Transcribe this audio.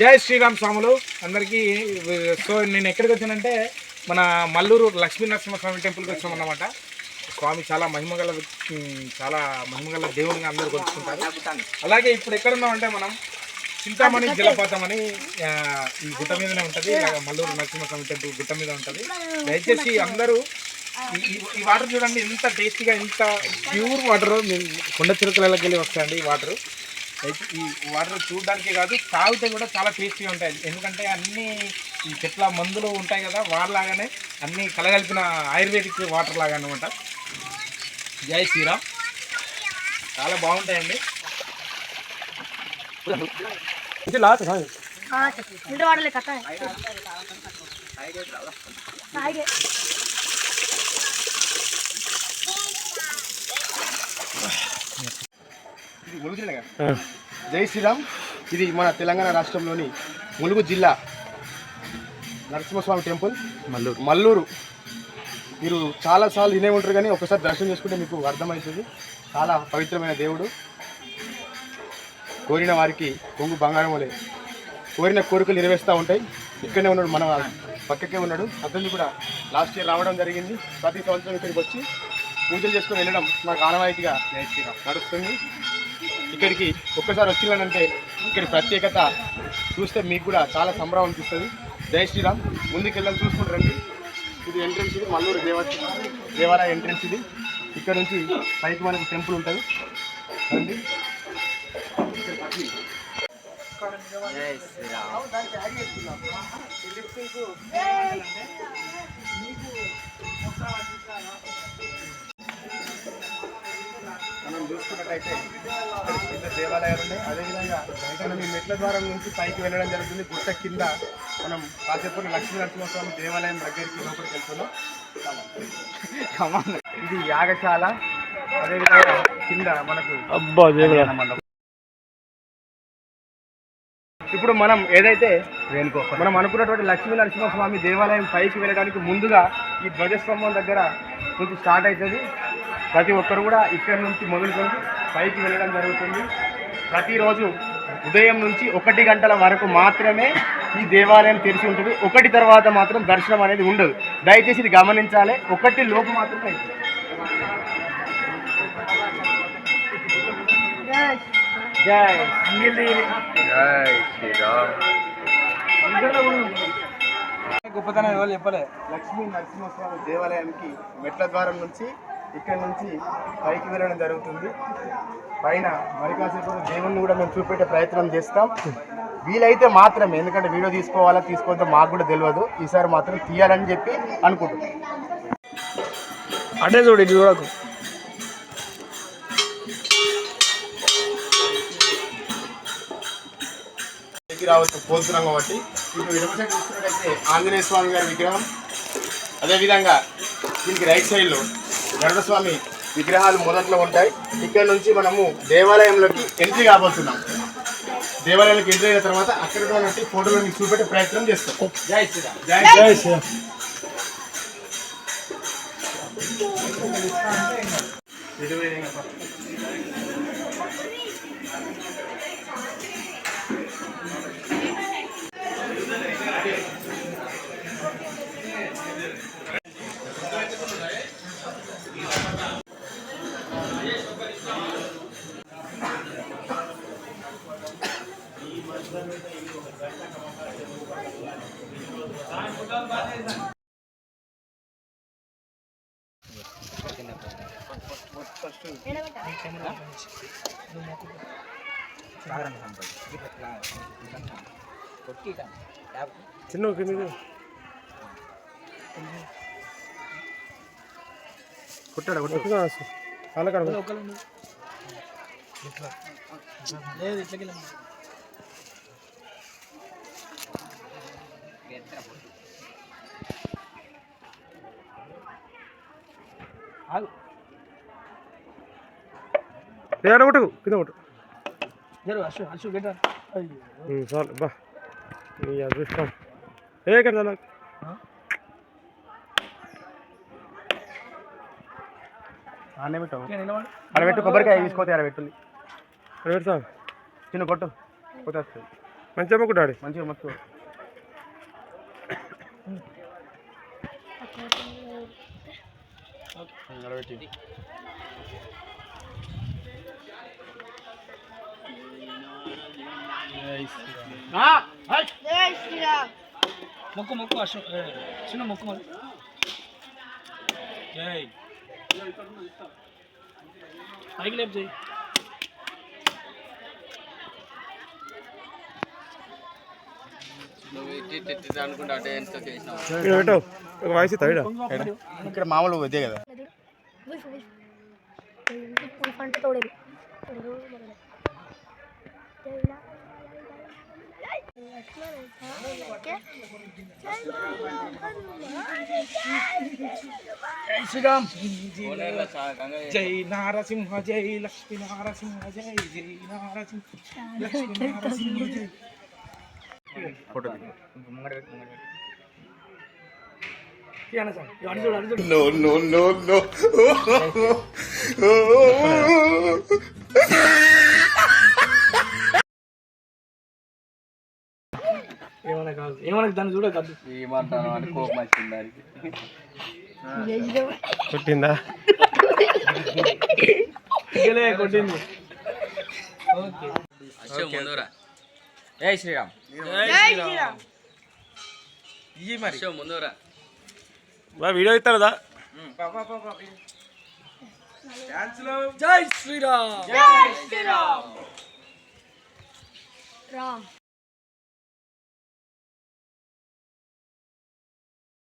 జై శ్రీరామ్ స్వాములు. అందరికీ సో నేను ఎక్కడికి వచ్చానంటే మన మల్లూరు లక్ష్మీ నరసింహస్వామి టెంపుల్కి వచ్చాం అన్నమాట. స్వామి చాలా మహిమగల చాలా మహిమగల దేవునిగా అందరూ కొలుచుకుంటారు. అలాగే ఇప్పుడు ఎక్కడ ఉన్నామంటే మనం చింతామణి జలపాతం అని ఈ గుట్ట మీదనే ఉంటుంది. మల్లూరు నరసింహస్వామి టెంపుల్ గుట్ట మీద ఉంటుంది. దయచేసి అందరూ ఈ- వాటర్ చూడండి ఎంత టేస్టీగా ఎంత ప్యూర్ వాటర్. కొండ చిరుకలకి వెళ్ళి వస్తాయండి ఈ వాటర్. ఈ వాటర్ చూడడానికి కాదు తాగితే కూడా చాలా టేస్టీగా ఉంటాయి. ఎందుకంటే అన్ని ఈ చెట్ల మందులు ఉంటాయి కదా వాళ్ళలాగానే అన్నీ కలగలిపిన ఆయుర్వేదిక్ వాటర్ లాగా అనమాట జై శ్రీరామ్. చాలా బాగుంటాయండి. జై శ్రీరామ్. ఇది మన తెలంగాణ రాష్ట్రంలోని ములుగు జిల్లా నరసింహస్వామి టెంపుల్. మల్లూరు. మల్లూరు. మీరు చాలాసార్లు వినే ఉంటారు కానీ ఒకసారి దర్శనం చేసుకుంటే మీకు అర్థమవుతుంది. చాలా పవిత్రమైన దేవుడు. కోరిన వారికి కొంగు బంగారం వలె కోరిన కోరికలు నెరవేరుస్తూ ఉంటాయి. ఇక్కడనే ఉన్నాడు మన పక్కకే ఉన్నాడు. అతన్ని కూడా లాస్ట్ ఇయర్ రావడం జరిగింది. ప్రతి సంవత్సరం ఇక్కడికి వచ్చి పూజలు చేసుకొని వెళ్ళడం నాకు ఆనవాయితీగా నడుస్తుంది. ఇక్కడికి ఒక్కసారి వచ్చిందంటే ఇక్కడి ప్రత్యేకత చూస్తే మీకు కూడా చాలా సంబరం అనిపిస్తుంది. జై శ్రీరామ్. ముందుకు వెళ్ళాలి చూసుకుంటారండి ఇది ఎంట్రన్స్ ఇది మల్లూరు దేవ దేవాలయ ఎంట్రన్స్ ఇది. ఇక్కడ నుంచి పైకి మనకు టెంపుల్ ఉంటుంది. రండి. మనం చూసుకున్నట్టయితే కింద దేవాలయాలు ఉన్నాయి. అదేవిధంగా మీ మెట్ల ద్వారం నుంచి పైకి వెళ్ళడం జరుగుతుంది. గుట్ట కింద మనం కాసేపు లక్ష్మీ నరసింహస్వామి దేవాలయం దగ్గరికి లోపలికి వెళ్తున్నాం. ఇది యాగశాల. అదేవిధంగా కింద మనకు అబ్బా ఇప్పుడు మనం ఏదైతే మనం అనుకున్నటువంటి లక్ష్మీ నరసింహస్వామి దేవాలయం పైకి వెళ్ళడానికి ముందుగా ఈ ధ్వజస్తంభం దగ్గర నుంచి స్టార్ట్ అవుతుంది. ప్రతి ఒక్కరు కూడా ఇక్కడి నుంచి మొదలుకొని పైకి వెళ్ళడం జరుగుతుంది. ప్రతిరోజు ఉదయం నుంచి ఒకటి గంటల వరకు మాత్రమే ఈ దేవాలయం తెరిచి ఉంటుంది. ఒకటి తర్వాత మాత్రం దర్శనం అనేది ఉండదు. దయచేసి ఇది గమనించాలి. ఒకటి లోపు మాత్రమే. జై గొప్పతనం ఎవరు చెప్పలే? లక్ష్మీ నరసింహస్వామి దేవాలయానికి మెట్ల ద్వారం నుంచి ఇక్కడ నుంచి పైకి వెళ్ళడం జరుగుతుంది. పైన మరి కాసేపు దేవుణ్ణి కూడా మేము చూపెట్టే ప్రయత్నం చేస్తాం. వీలైతే మాత్రమే ఎందుకంటే వీడియో తీసుకోవాలా తీసుకోవద్దో మాకు కూడా తెలియదు. ఈసారి మాత్రం తీయాలని చెప్పి అనుకుంటున్నాం. అటే చూడు చూడకు. రావచ్చు పోతున్నాం కాబట్టి. ఇప్పుడు ఎడమ సైడ్ చూసుకున్నట్టయితే ఆంజనేయ స్వామి గారి విగ్రహం. అదేవిధంగా దీనికి రైట్ సైడ్లో గరుడ స్వామి విగ్రహాలు మొదట్లో ఉంటాయి. ఇక్కడ నుంచి మనము దేవాలయంలోకి ఎంట్రీ కాబోతున్నాం. దేవాలయానికి ఎంట్రీ అయిన తర్వాత అక్కడ ఉన్నటువంటి ఫోటోలు మీకు చూపెట్టే ప్రయత్నం చేస్తాం. జై శ్రీరామ్. జై జై శ్రీరామ్. చిన్న కింద కొట్టాడు కొట్టుగా కాలకాడ లేదు ఇట్లకి ఏడ కొట్టు. కింద కొట్టు చాలు బా. నీ అదృష్టం. ఏ కొబ్బరికాయ తీసుకోతే చిన్న కొట్టు. కొట్టేస్తుంది. మంచిగా మొక్కు డాడీ. మంచిగా మొత్తం నిలబెట్టి జై శ్రీరామ్ మొక్కు మొక్కు అశోక్ చిన్న మొక్కు మరి జై పైకి లేపు జై ఇక్కడ పెట్టావు ఒక వాయిస్ ఇస్తా ఈడ. ఇక్కడ మామూలు ఇదే కదా. ఉల్ఫ్ ఉల్ఫ్ ఉల్ఫ్ అంటే తోడేది శ్రీరామ్ జై నారసింహ జై లక్ష్మీ నారసింహ జై జై నారసింహ లక్ష్మీ నారసింహ జై. ఫోటో ఏమైనా కాదు. ఏమైనా దాన్ని చూడ కాదు కొట్టిందా? కొట్టింది. శ్రీరామ్ జై శ్రీరామ్. ఇవి మరి. ముందురా బా వీడియో ఇస్తారా జై శ్రీరామ్. జై శ్రీరామ్. రామ్.